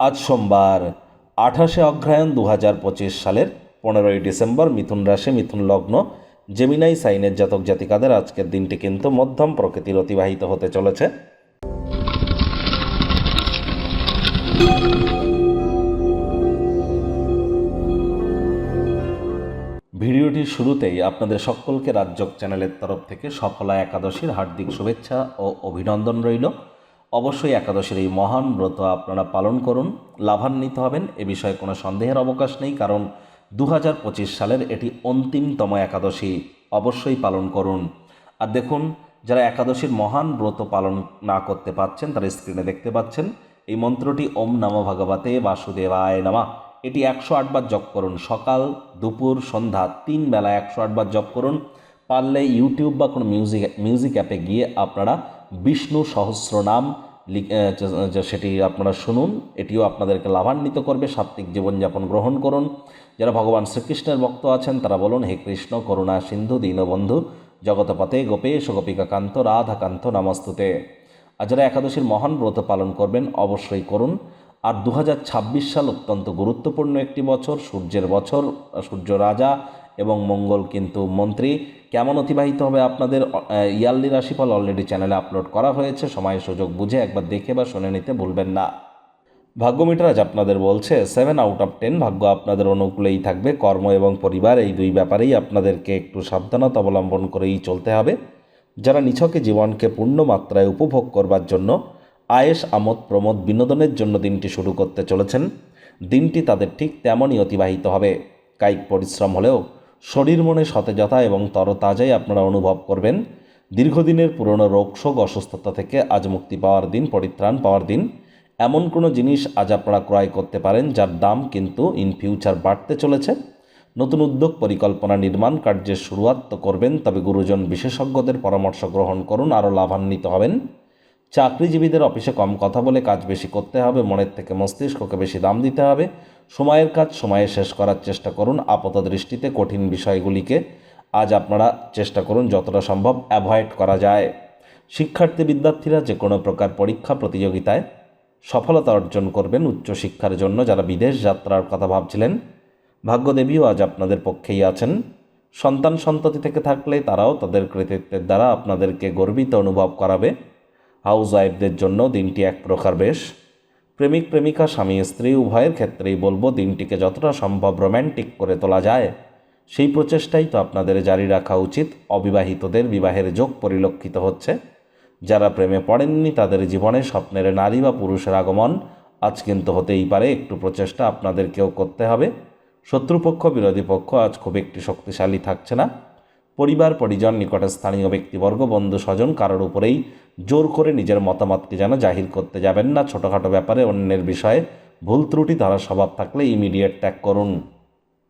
আজ সোমবার, আঠাশে অগ্রহায়ণ দু হাজার পঁচিশ সালের পনেরোই ডিসেম্বর মিথুন রাশি, মিথুন লগ্ন জেমিনাই সাইনের জাতক জাতিকাদের আজকের দিনটি কিন্তু মধ্যম প্রকৃতির অতিবাহিত হতে চলেছে। ভিডিওটির শুরুতেই আপনাদের সকলকে রাজ্যক চ্যানেলের তরফ থেকে সফলা একাদশীর হার্দিক শুভেচ্ছা ও অভিনন্দন রইল। অবশ্যই একাদশের এই মহান ব্রত আপনারা পালন করুন, লাভান্বিত হবেন, এ বিষয়ে কোনো সন্দেহের অবকাশ নেই, কারণ দু হাজার পঁচিশ সালের এটি অন্তিমতম একাদশী, অবশ্যই পালন করুন। আর দেখুন, যারা একাদশীর মহান ব্রত পালন না করতে পারছেন, তারা স্ক্রিনে দেখতে পাচ্ছেন, এই মন্ত্রটি ওম নম ভগবতে বাসুদেবায় নামা। এটি একশো আটবার জপ করুন, সকাল, দুপুর, সন্ধ্যা, তিন বেলা একশো আটবার জপ করুন। পারলে ইউটিউব বা কোনো মিউজিক মিউজিক অ্যাপে গিয়ে আপনারা বিষ্ণু সহস্র নাম সেটি আপনারা শুনুন, এটিও আপনাদেরকে লাভান্বিত করবে, সাত্ত্বিক জীবনযাপন গ্রহণ করুন। যারা ভগবান শ্রীকৃষ্ণের ভক্ত আছেন, তারা বলুন, হে কৃষ্ণ, করুণা সিন্ধু, দীনবন্ধু জগতপতে গোপেশ, গোপিকাকান্ত, রাধাকান্ত, নামস্তুতে। আর যারা একাদশীর মহান ব্রত পালন করবেন, অবশ্যই করুন। আর দু হাজার ছাব্বিশ সাল অত্যন্ত গুরুত্বপূর্ণ একটি বছর, সূর্যের বছর, সূর্য রাজা এবং মঙ্গল কিন্তু মন্ত্রী। কেমন অতিবাহিত হবে আপনাদের ইয়ারলি রাশিফল অলরেডি চ্যানেলে আপলোড করা হয়েছে সময় সুযোগ বুঝে একবার দেখে বা শুনে নিতে ভুলবেন না। ভাগ্য মিটার আজ আপনাদের বলছে সেভেন আউট অফ টেন ভাগ্য আপনাদের অনুকূলেই থাকবে, কর্ম এবং পরিবার এই দুই ব্যাপারেই আপনাদেরকে একটু সাবধানতা অবলম্বন করেই চলতে হবে। যারা নিছকে জীবনকে পূর্ণ মাত্রায় উপভোগ করবার জন্য আয়েস আমোদ প্রমোদ বিনোদনের জন্য দিনটি শুরু করতে চলেছেন। দিনটি তাদের ঠিক তেমনই অতিবাহিত হবে। কায়িক পরিশ্রম হলেও শরীর মনে সতেজতা এবং তরতাজাই আপনারা অনুভব করবেন। দীর্ঘদিনের পুরনো রোগশোক অসুস্থতা থেকে আজ মুক্তি পাওয়ার দিন, পরিত্রাণ পাওয়ার দিন। এমন কোনো জিনিস আজ আপনারা ক্রয় করতে পারেন যার দাম কিন্তু ইন ফিউচার বাড়তে চলেছে। নতুন উদ্যোগ, পরিকল্পনা নির্মাণ কার্যের শুরুয়াত তো করবেন, তবে গুরুজন বিশেষজ্ঞদের পরামর্শ গ্রহণ করুন, আরও লাভান্বিত হবেন। চাকরিজীবীদের অফিসে কম কথা বলে কাজ বেশি করতে হবে, মনের থেকে মস্তিষ্ককে বেশি দাম দিতে হবে। সময়ের কাজ সময়ে শেষ করার চেষ্টা করুন আপাত দৃষ্টিতে কঠিন বিষয়গুলিকে আজ আপনারা চেষ্টা করুন যতটা সম্ভব অ্যাভয়েড করা যায়। শিক্ষার্থী বিদ্যার্থীরা যে কোনো প্রকার পরীক্ষা প্রতিযোগিতায় সফলতা অর্জন করবেন উচ্চশিক্ষার জন্য যারা বিদেশ যাত্রার কথা ভাবছিলেন। ভাগ্যদেবীও আজ আপনাদের পক্ষেই আছেন। সন্তান সন্ততি থেকে থাকলে তারাও তাদের কৃতিত্বের দ্বারা আপনাদেরকে গর্বিত অনুভব করাবে। হাউস ওয়াইফদের জন্য দিনটি এক প্রকার বেশ। প্রেমিক, প্রেমিকা, স্বামী, স্ত্রী, উভয়ের ক্ষেত্রেই বলব দিনটিকে যতটা সম্ভব রোম্যান্টিক করে তোলা যায়। সেই প্রচেষ্টাই তো আপনাদের জারি রাখা উচিত। অবিবাহিতদের বিবাহের যোগ পরিলক্ষিত হচ্ছে। যারা প্রেমে পড়েননি, তাদের জীবনে স্বপ্নের নারী বা পুরুষের আগমন আজ কিন্তু হতেই পারে। একটু প্রচেষ্টা আপনাদেরকেও করতে হবে। শত্রুপক্ষ, বিরোধী পক্ষ আজ খুব একটি শক্তিশালী থাকছে না। পরিবার, পরিজন নিকটে স্থানীয় ব্যক্তিবর্গ, বন্ধু, স্বজন কারোর উপরেই জোর করে নিজের মতামতকে যেন জাহির করতে যাবেন না। ছোটোখাটো ব্যাপারে অন্যের বিষয়ে ভুল ত্রুটি ধরার স্বভাব থাকলে ইমিডিয়েট ত্যাগ করুন।